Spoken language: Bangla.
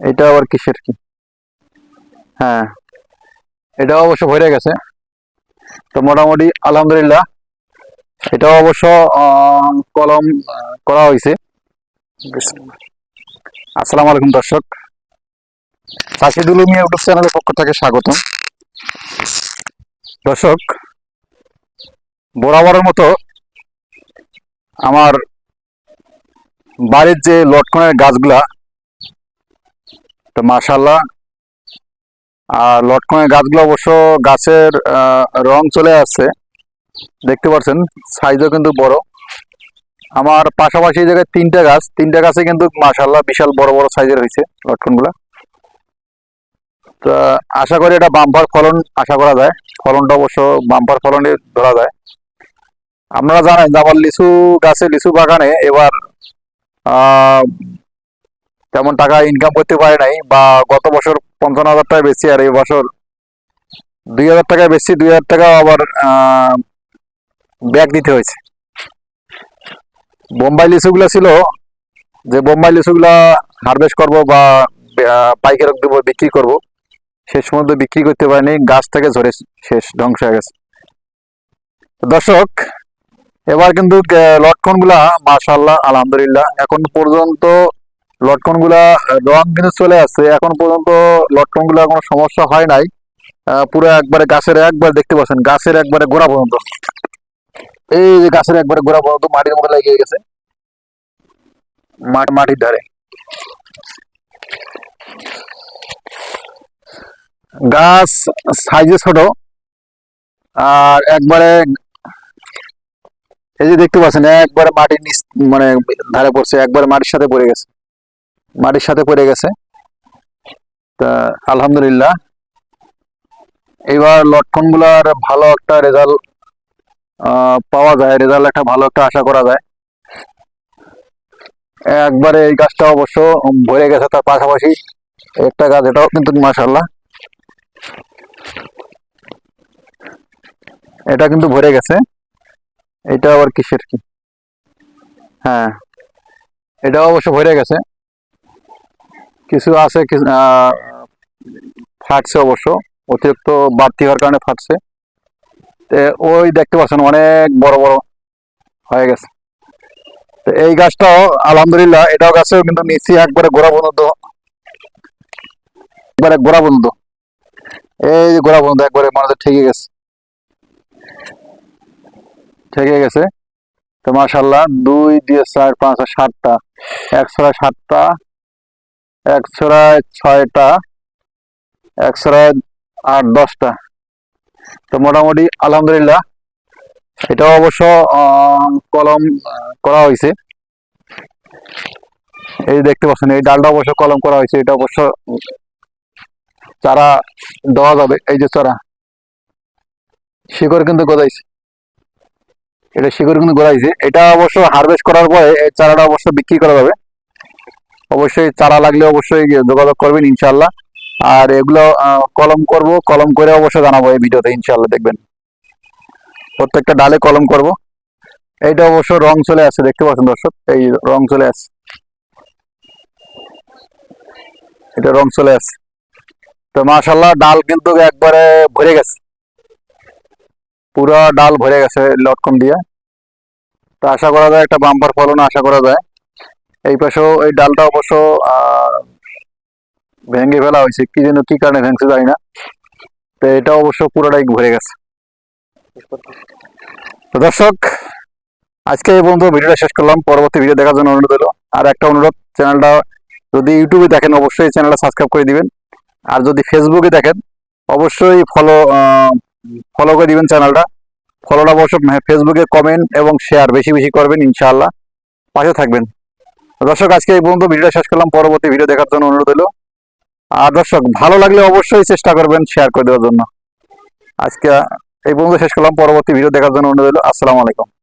এটা আবার কিসের কি? হ্যাঁ এটাও অবশ্য ভরে গেছে। তো মোটামুটি আলহামদুলিল্লাহ, এটাও অবশ্য কলম করা হয়েছে। আসসালামু আলাইকুম দর্শক। সাশিদুল মিয়া ইউটিউব চ্যানেলের পক্ষ থেকে স্বাগত। দর্শক, বরাবরের মতো আমার বাড়ির যে লটকনের গাছগুলা তো মাশাল্লাহ আর লটকনের গাছগুলো অবশ্য গাছের রং চলে আসছে। দেখতে পাচ্ছেন সাইজও কিন্তু বড়। আমার পাশাপাশি জায়গায় তিনটা গাছ। তিনটা গাছে কিন্তু মাশাল্লাহ বিশাল বড় বড় সাইজের হয়েছে লটকনগুলা। তো আশা করি এটা বাম্পার ফলন আশা করা যায়। ফলনটা অবশ্য বাম্পার ফলনে ধরা যায়। আপনারা জানেন যে আমার লিচু গাছে লিচু বাগানে এবার তেমন টাকা ইনকাম করতে পারে নাই বা গত বছর পঞ্চান্ন হাজার টাকা বেশি আর এই বছর দুই হাজার টাকা বেশি, দুই হাজার টাকা আবার ব্যাগ দিতে হয়েছে। বোম্বাই লিচুগুলো ছিল, যে বোম্বাই লিচুগুলা হারভেস্ট করব বা পাইকারি দেবো, বিক্রি করব, শেষ পর্যন্ত বিক্রি করতে পারিনি, গাছ থেকে ঝরে শেষ, ধ্বংস হয়ে গেছে। দর্শক, এবার কিন্তু লটকনগুলা মাশাল্লাহ আলহামদুলিল্লাহ, এখন পর্যন্ত লটকনগুলা রং কিন্তু চলে আসছে। এখন পর্যন্ত লটকনগুলা কোনো সমস্যা হয় নাই। পুরো একবারে গাছের একবার দেখতে পাচ্ছেন, গাছের একবারে গোড়া পর্যন্ত। এই যে গাছের একবারে গোড়া পর্যন্ত মাটির মধ্যে লেগে গেছে। মাটির ধারে। গাছ সাইজে ছোট, আর একবারে এই যে দেখতে পাচ্ছেন, একবারে মাটির নিচ মানে ধারে পড়ছে, একবারে মাটির সাথে পড়ে গেছে। মাটির সাথে পড়ে গেছে। তা আলহামদুলিল্লাহ। এবার লটকনগুলার ভালো একটা রেজাল্ট পাওয়া যায়। রেজাল্ট একটা ভালো একটা আশা করা যায়। একবারে এই গাছটা অবশ্য ভরে গেছে তার পাশাপাশি। একটা গাছ, এটাও কিন্তু মাশাল্লাহ এটা কিন্তু ভরে গেছে। এটা আবার কিসের কি? হ্যাঁ। এটা অবশ্য ভরে গেছে। কিছু আছে ফাটছে অবশ্য, অতিরিক্ত বাড়তি হওয়ার কারণে ফাটছে। ওই দেখতে পাচ্ছেন অনেক বড় বড় হয়ে গেছে। তো এই গাছটাও আলহামদুলিল্লাহ, এটাও গাছেও কিন্তু নিচে একবারে গোড়া পর্যন্ত, একবারে গোড়া পর্যন্ত। এই যে গোড়া পর্যন্ত একবারে মানে ঠেকে গেছে। ঠেকে গেছে। তো মাশাল্লাহ দুই দিয়ে চার, পাঁচ, সাতটা, এক ছড়ায় সাতটা এক ছড়ায় ছয়টা এক ছড়ায় আট, দশটা। তো মোটামুটি আলহামদুলিল্লাহ এটাও অবশ্য কলম করা হয়েছে। এই দেখতে পাচ্ছেন, এই ডালটা অবশ্য কলম করা হয়েছে, এটা অবশ্য চারা দেওয়া যাবে, এই যে চারা। শিকড় কিন্তু গজাইছে। এটা শিকড় কিন্তু গজাইছে। এটা অবশ্য হারভেস্ট করার পরে এই চারাটা অবশ্য বিক্রি করা যাবে। অবশ্যই চারা লাগলে অবশ্যই যোগাযোগ করবেন ইনশাল্লাহ আর এগুলো কলম করব, কলম করে অবশ্যই জানাব এই ভিডিওতে ইনশাল্লাহ দেখবেন। প্রত্যেকটা ডালে কলম করব। এইটা অবশ্য রং চলে আসছে, দেখতে পাচ্ছেন দর্শক? এই রং চলে আসে এটা রং চলে আসছে। তো মাশাল্লাহ ডাল কিন্তু একবারে ভরে গেছে। পুরো ডাল ভরে গেছে লটকন দিয়ে। তো আশা করা যায় একটা বাম্পার ফলন, আশা করা যায়। এই পাশেও এই ডালটা অবশ্য ভেঙে ফেলা হয়েছে। কি যেন, কি কারণে ভেঙছে জানি না। তো এটা অবশ্য পুরোটাই ভরে গেছে। তো দর্শক, আজকে এই পর্যন্ত ভিডিওটা শেষ করলাম। পরবর্তী ভিডিও দেখার জন্য অনুরোধ হলো আর একটা অনুরোধ, চ্যানেলটা যদি ইউটিউবে দেখেন, অবশ্যই চ্যানেলটা সাবস্ক্রাইব করে দিবেন। আর যদি ফেসবুকে দেখেন, অবশ্যই ফলো ফলো করে দিবেন চ্যানেলটা। ফলোটা অবশ্য ফেসবুকে কমেন্ট এবং শেয়ার বেশি বেশি করবেন, ইনশাআল্লাহ। পাশে থাকবেন। দর্শক, আজকে এই পর্যন্ত ভিডিওটা শেষ করলাম। পরবর্তী ভিডিও দেখার জন্য অনুরোধ হলো, আর দর্শক, ভালো লাগলে অবশ্যই চেষ্টা করবেন শেয়ার করে দেওয়ার জন্য। আজকে এই পর্যন্ত শেষ করলাম। পরবর্তী ভিডিও দেখার জন্য অনুরোধ হলো। আসসালামু আলাইকুম।